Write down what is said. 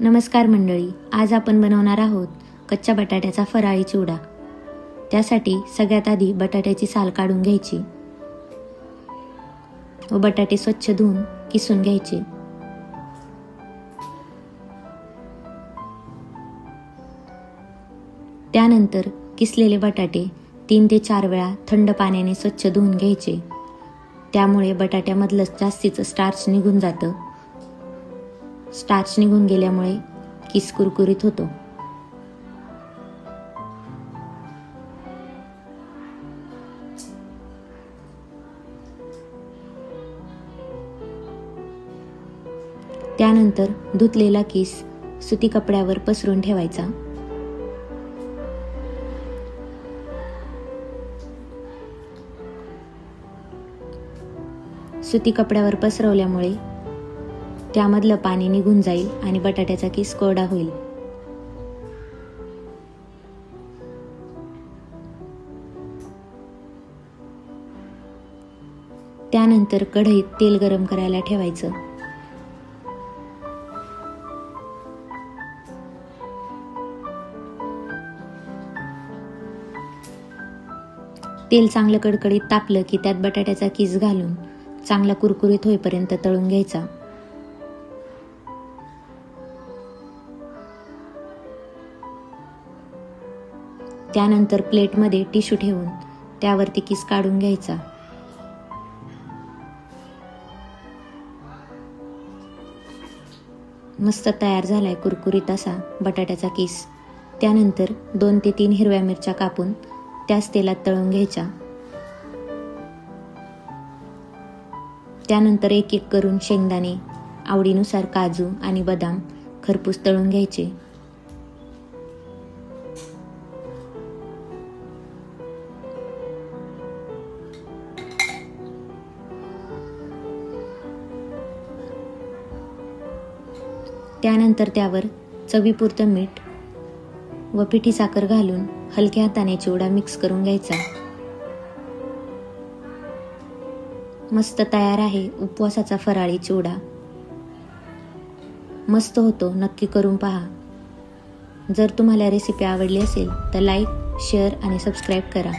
नमस्कार मंडळी आज आपण बनवणार आहोत कच्च्या बटाट्याचा फराळी चिवडा. त्यासाठी सगळ्यात आधी बटाट्याची साल काढून घ्यायची. व बटाटे स्वच्छ धुवून किसून घ्यायचे. त्यानंतर किसलेले बटाटे तीन ते चार वेळा थंड पाण्याने स्वच्छ धुवून घ्यायचे. त्यामुळे बटाट्यामधलं जास्तीचं स्टार्च निघून जातं. स्टार्च निघून गेल्यामुळे किस कुरकुरीत होतो. त्यानंतर धुतलेला किस सुती कपड्यावर पसरून ठेवायचा. सुती कपड्यावर पसरवल्यामुळे त्यामधलं पाणी निघून जाईल आणि बटाट्याचा किस कोरडा होईल. त्यानंतर कढईत तेल गरम करायला ठेवायचं. तेल चांगलं कडकडीत तापलं की त्यात बटाट्याचा किस घालून चांगला कुरकुरीत होईपर्यंत तळून घ्यायचा. त्यानंतर प्लेटमध्ये टिश्यू ठेवून त्यावरती किस काढून घ्यायचा. मस्त तयार झालाय कुरकुरीत असा बटाट्याचा किस. त्यानंतर दोन ते तीन हिरव्या मिरच्या कापून त्याच तेलात तळून घ्यायच्या त्यानंतर एक एक करून शेंगदाणे आवडीनुसार काजू आणि बदाम खरपूस तळून घ्यायचे. त्यानंतर त्यावर चवीपुरतं मीठ व पिठी साखर घालून हलक्या हाताने चिवडा मिक्स करून घ्यायचा. मस्त तयार आहे उपवासाचा फराळी चिवडा. मस्त होतो नक्की करून पहा. जर तुम्हाला रेसिपी आवडली असेल तर लाईक शेअर आणि सबस्क्राईब करा.